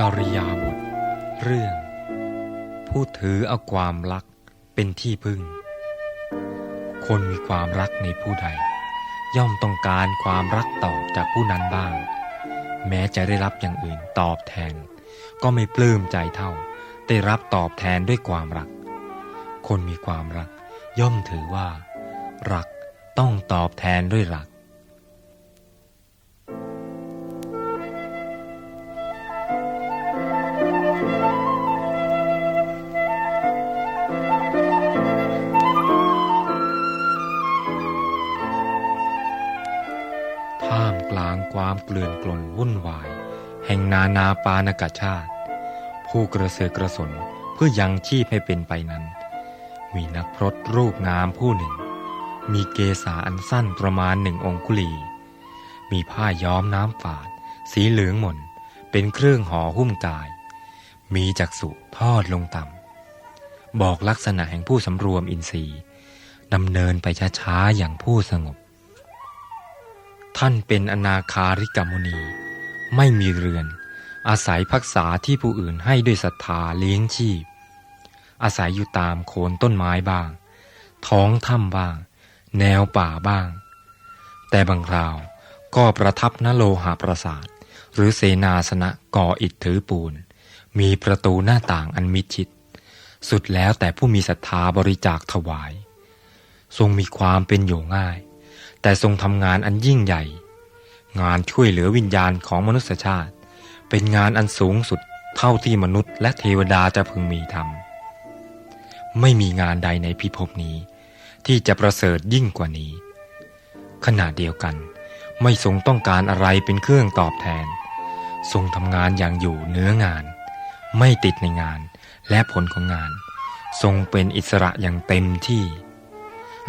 จริยาบท เรื่อง ผู้ถือเอาความรักเป็นที่พึ่ง คนมีความรักในผู้ใด ย่อมต้องการความรักตอบจากผู้นั้นบ้าง แม้จะได้รับอย่างอื่นตอบแทน ก็ไม่ปลื้มใจเท่า ได้รับตอบแทนด้วยความรัก คนมีความรัก ย่อมถือว่า รักต้องตอบแทนด้วยรัก ท่ามกลางความเกลื่อนกลนวุ่นวาย แห่งนานาปานกชาติ ผู้กระเสือกกระสนเพื่อยังชีพให้เป็นไปนั้น มีนักพรตรูปงามผู้หนึ่ง มีเกษาอันสั้นประมาณหนึ่งองคุลี มีผ้าย้อมน้ำฝาด สีเหลืองหม่นเป็นเครื่องห่อหุ้มกาย มีจักษุทอดลงต่ำ บอกลักษณะแห่งผู้สำรวมอินทรีย์ดำเนินไปช้าๆอย่างผู้สงบ ท่านเป็นอนาคาริกมุนี ไม่มีเรือน อาศัยพักษาที่ผู้อื่นให้ด้วยศรัทธาเลี้ยงชีพ อาศัยอยู่ตามโคนต้นไม้บ้าง ท้องถ้ำบ้าง แนวป่าบ้าง แต่บางคราวก็ประทับณโลหะปราสาท หรือเสนาสนะก่ออิฐถือปูน มีประตูหน้าต่างอันมิดชิด สุดแล้วแต่ผู้มีศรัทธาบริจาคถวาย ทรงมีความเป็นอยู่ง่าย แต่ทรงทำงานอันยิ่งใหญ่ งานช่วยเหลือวิญญาณของมนุษยชาติ เป็นงานอันสูงสุดเท่าที่มนุษย์และเทวดาจะพึงมีทำไม่มีงานใดในพิภพนี้ ที่จะประเสริฐยิ่งกว่านี้ ขณะเดียวกัน ไม่ทรงต้องการอะไรเป็นเครื่องตอบแทน ทรงทำงานอย่างอยู่เนื้องาน ไม่ติดในงานและผลของงาน ทรงเป็นอิสระอย่างเต็มที่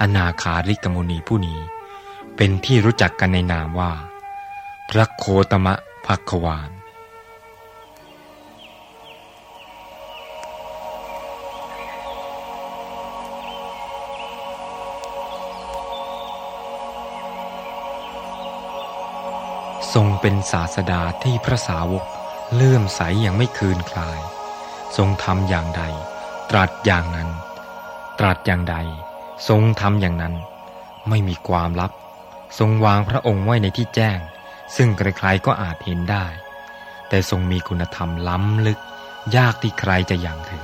อนาคาริกมุนีผู้นี้ เป็นที่รู้จักกันในนามว่า พระโคตมะภักวานทรงเป็นศาสดาที่พระสาวก เลื่อมใสอย่างไม่คืนคลาย ทรงทำอย่างใด ตรัสอย่างนั้น ตรัสอย่างใด ทรงทำอย่างนั้น ไม่มีความลับ ทรงวางพระองค์ไว้ในที่แจ้ง ซึ่งใครๆก็อาจเห็นได้ แต่ทรงมีคุณธรรมล้ำลึก ยากที่ใครจะอย่างถึง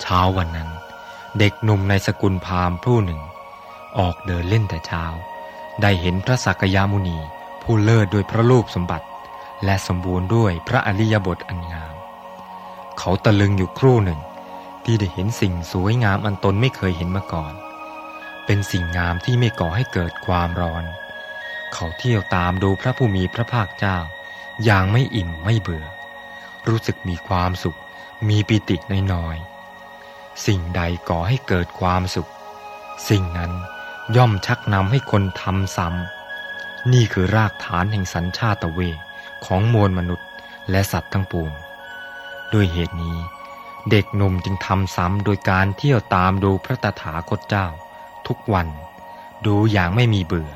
เช้าวันนั้น เด็กหนุ่มในสกุลพราหมณ์ผู้หนึ่ง ออกเดินเล่นแต่เช้า ได้เห็นพระสักยามุนีผู้เลิศด้วยพระรูปสมบัติ และสมบูรณ์ด้วยพระอริยบทอันงาม เขาตะลึงอยู่ครู่หนึ่ง ที่ได้เห็นสิ่งสวยงามอันตนไม่เคยเห็นมาก่อน เป็นสิ่งงามที่ไม่ก่อให้เกิดความร้อน เขาเที่ยวตามดูพระผู้มีพระภาคเจ้า อย่างไม่อิ่มไม่เบื่อ รู้สึกมีความสุข มีปิติน้อยๆสิ่งใดก่อให้เกิดความสุข สิ่งนั้นย่อมชักนำให้คนทำซ้ำนี่คือรากฐานแห่งสัญชาตเวท ของมวลมนุษย์และสัตว์ทั้งปวงด้วยเหตุนี้ เด็กหนุ่มจึงทำซ้ำโดยการเที่ยวตามดูพระตถาคตเจ้า ทุกวัน ดูอย่างไม่มีเบื่อ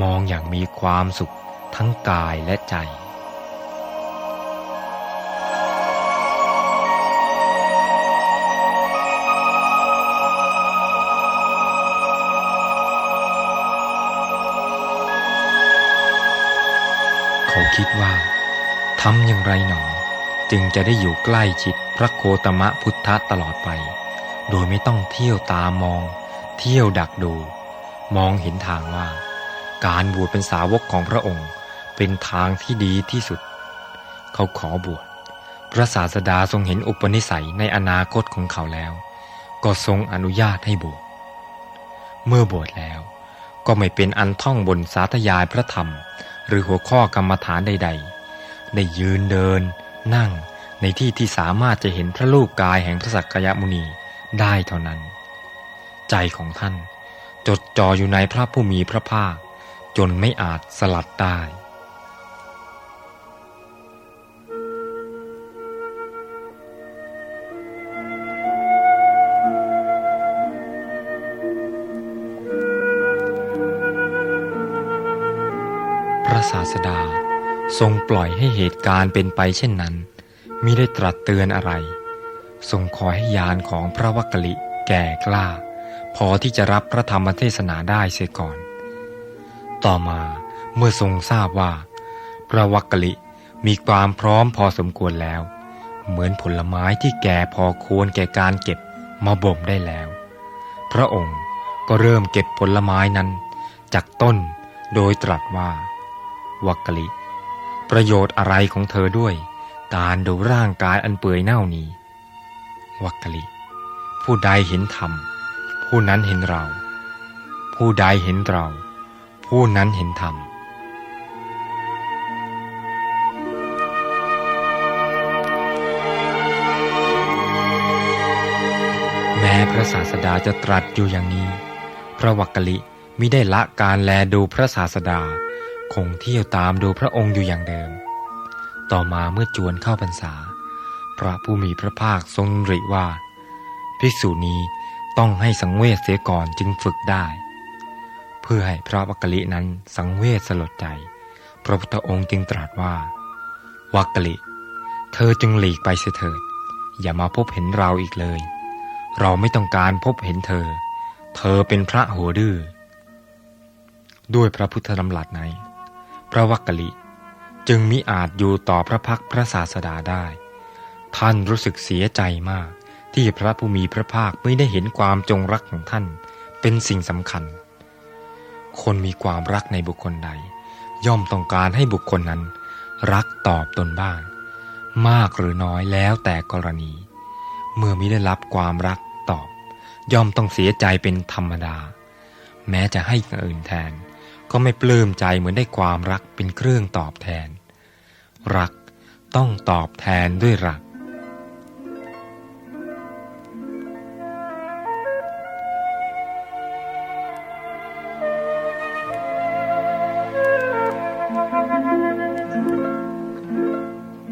มองอย่างมีความสุขทั้งกายและใจ เขาคิดว่าทำอย่างไรหนอ จึงจะได้อยู่ใกล้ชิดพระโคตมะพุทธะตลอดไป โดยไม่ต้องเที่ยวตามอง เที่ยวดักดู มองเห็นทางว่า การบวชเป็นสาวกของพระองค์เป็นทางที่ดีที่สุด เขาขอบวชพระศาสดาทรงเห็นอุปนิสัยในอนาคตของเขาแล้ว ก็ทรงอนุญาตให้บวชเมื่อบวชแล้ว ก็ไม่เป็นอันท่องบนสาธยายพระธรรม หรือหัวข้อกรรมฐานใด ๆ ได้ยืนเดิน นั่งในที่ที่สามารถจะเห็นพระรูปกายแห่งพระสักยมุนีได้เท่านั้น ใจของท่าน จดจ่ออยู่ในพระผู้มีพระภาค จนไม่อาจสลัดได้ สดา ทรงปล่อยให้เหตุการณ์เป็นไปเช่นนั้นมิได้ตรัสเตือนอะไร ทรงขอให้ยานของพระวักกลิแก่กล้า พอที่จะรับพระธรรมเทศนาได้เสียก่อน ต่อมาเมื่อทรงทราบว่า พระวักกลิมีความพร้อมพอสมควรแล้ว เหมือนผลไม้ที่แก่พอควรแก่การเก็บมาบ่มได้แล้ว พระองค์ก็เริ่มเก็บผลไม้นั้นจากต้นโดยตรัสว่า วักกลิ ประโยชน์อะไรของเธอด้วย การดูร่างกายอันเปื่อยเน่านี้ วักกลิ ผู้ใดเห็นธรรม ผู้นั้นเห็นเรา ผู้ใดเห็นเรา ผู้นั้นเห็นธรรมแม้พระศาสดาจะตรัสอยู่อย่างนี้ พระวักกลิมิได้ละการแลดูพระศาสดา คงเที่ยวตามดูพระองค์อยู่อย่างเดิม ต่อมาเมื่อจวนเข้าพรรษา พระผู้มีพระภาคทรงริว่า ภิกษุนี้ต้องให้สังเวชเสียก่อนจึงฝึกได้ เพื่อให้พระวักกลินั้นสังเวชสลดใจ พระพุทธองค์จึงตรัสว่า วักกลิ เธอจึงหลีกไปเสียเถิด อย่ามาพบเห็นเราอีกเลย เราไม่ต้องการพบเห็นเธอ เธอเป็นพระหัวดื้อด้วยพระพุทธดำรัสใน พระวักกลิ จึงมิอาจอยู่ต่อพระพักพระศาสดาได้ ท่านรู้สึกเสียใจมาก ที่พระผู้มีพระภาคไม่ได้เห็นความจงรักของท่านเป็นสิ่งสำคัญ คนมีความรักในบุคคลใด ย่อมต้องการให้บุคคลนั้น รักตอบตนบ้าง มากหรือน้อยแล้วแต่กรณี เมื่อมิได้รับความรักตอบ ย่อมต้องเสียใจเป็นธรรมดา แม้จะให้อย่างอื่นแทน ก็ไม่ปลื้มใจเหมือนได้ความรักเป็นเครื่องตอบแทน รักต้องตอบแทนด้วยรัก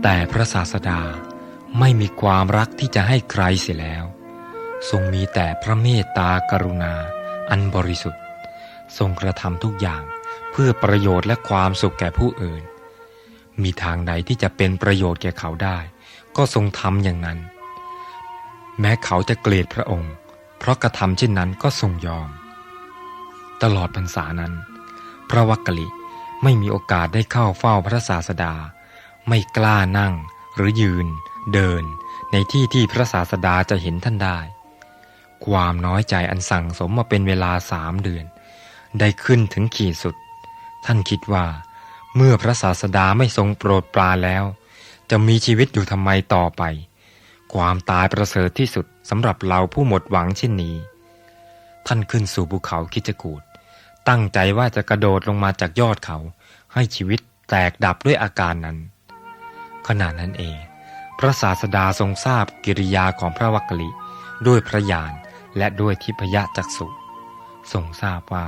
แต่พระศาสดาไม่มีความรักที่จะให้ใครเสียแล้ว ทรงมีแต่พระเมตตากรุณาอันบริสุทธิ์ ทรงกระทำทุกอย่างเพื่อประโยชน์และความสุขแก่ผู้อื่น มีทางใดที่จะเป็นประโยชน์แก่เขาได้ ก็ทรงทำอย่างนั้น แม้เขาจะเกลียดพระองค์ เพราะกระทำเช่นนั้นก็ทรงยอม ตลอดพรรษานั้น พระวักกลิไม่มีโอกาสได้เข้าเฝ้าพระศาสดา ไม่กล้านั่งหรือยืน เดิน ในที่ที่พระศาสดาจะเห็นท่านได้ ความน้อยใจอันสั่งสมมาเป็นเวลาสามเดือน ได้ขึ้นถึงขีดสุด ท่านคิดว่า เมื่อพระศาสดาไม่ทรงโปรดปราแล้ว จะมีชีวิตอยู่ทำไมต่อไป ความตายประเสริฐที่สุดสำหรับเราผู้หมดหวังเช่นนี้ ท่านขึ้นสู่ภูเขาคิจกูดตั้งใจว่าจะกระโดดลงมาจากยอดเขา ให้ชีวิตแตกดับด้วยอาการนั้น ขณะนั้นเอง พระศาสดาทรงทราบกิริยาของพระวักกลิด้วยพระญาณและด้วยทิพยจักษุทรงทราบว่า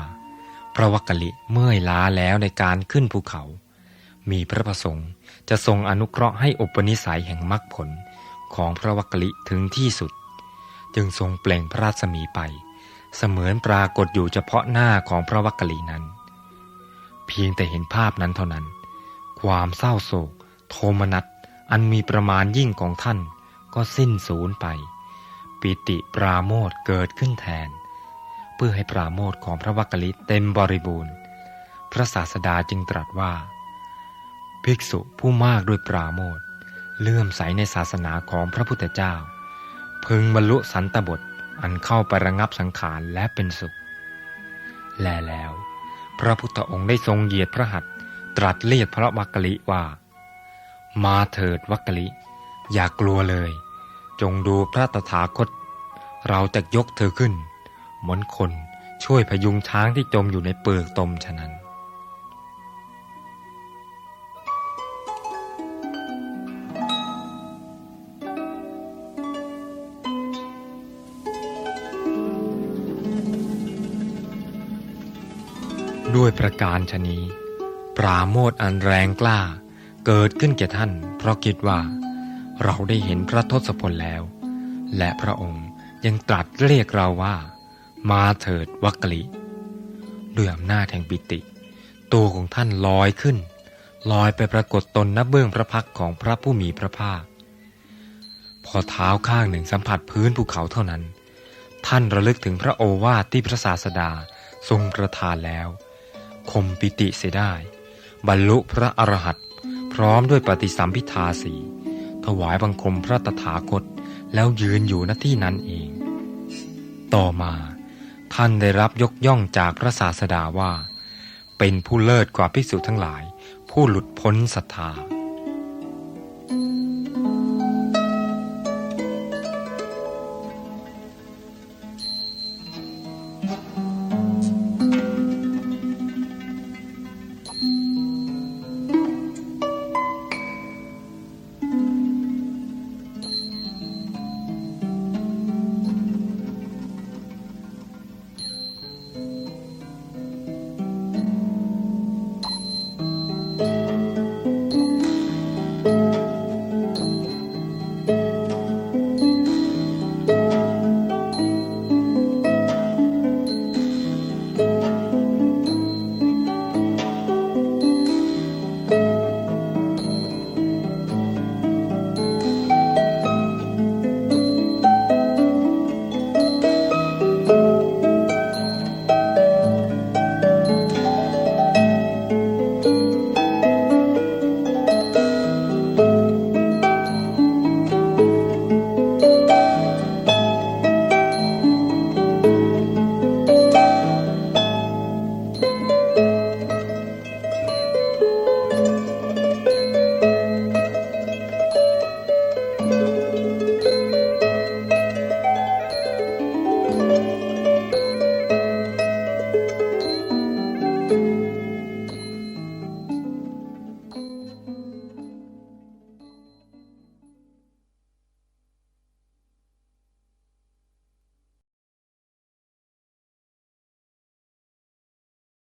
พระวักกลิเมื่อยล้าแล้วในการขึ้นภูเขา มีพระประสงค์จะทรงอนุเคราะห์ให้อุปนิสัยแห่งมรรคผลของพระวักกลิถึงที่สุด จึงทรงเปล่งพระราชมีไป เสมือนปรากฏอยู่เฉพาะหน้าของพระวักกลีนั้น เพียงแต่เห็นภาพนั้นเท่านั้น ความเศร้าโศก โทมนัสอันมีประมาณยิ่งของท่านก็สิ้นสูญไป ปิติปราโมทเกิดขึ้นแทน พื่อให้ปราโมทของพระวักกลิเต็มบริบูรณ์ พระศาสดาจึงตรัสว่า ภิกษุผู้มากด้วยปราโมทเลื่อมใสในศาสนาของพระพุทธเจ้า พึงบรรลุสันตบทอันเข้าไประงับสังขารและเป็นสุข แลแล้ว พระพุทธองค์ได้ทรงเหยียดพระหัตถ์ตรัสเรียกพระวักกลิว่า มาเถิดวักกลิ อย่ากลัวเลย จงดูพระตถาคต เราจะยกเธอขึ้น เหมือนคนช่วยพยุงช้างที่จมอยู่ในเปลือกตมฉะนั้น ด้วยประการชนี้ ปราโมทอันแรงกล้า เกิดขึ้นแก่ท่าน เพราะคิดว่า เราได้เห็นพระทศพลแล้ว และพระองค์ยังตรัสเรียกเราว่า มาเถิดวักลิด้วยอำนาจแห่งปิติ ตัวของท่านลอยขึ้น ลอยไปปรากฏตนณเบื้องพระพักของพระผู้มีพระภาค พอเท้าข้างหนึ่งสัมผัสพื้นภูเขาเท่านั้น ท่านระลึกถึงพระโอวาทที่พระศาสดาทรงประทานแล้ว คมปิติเสียได้ บรรลุพระอรหันต์พร้อมด้วยปฏิสัมพิทาสี ถวายบังคมพระตถาคตแล้วยืนอยู่ณที่นั้นเอง ต่อมา ท่านได้รับยกย่องจากพระศาสดาว่า เป็นผู้เลิศกว่าภิกษุทั้งหลาย ผู้หลุดพ้นศรัทธา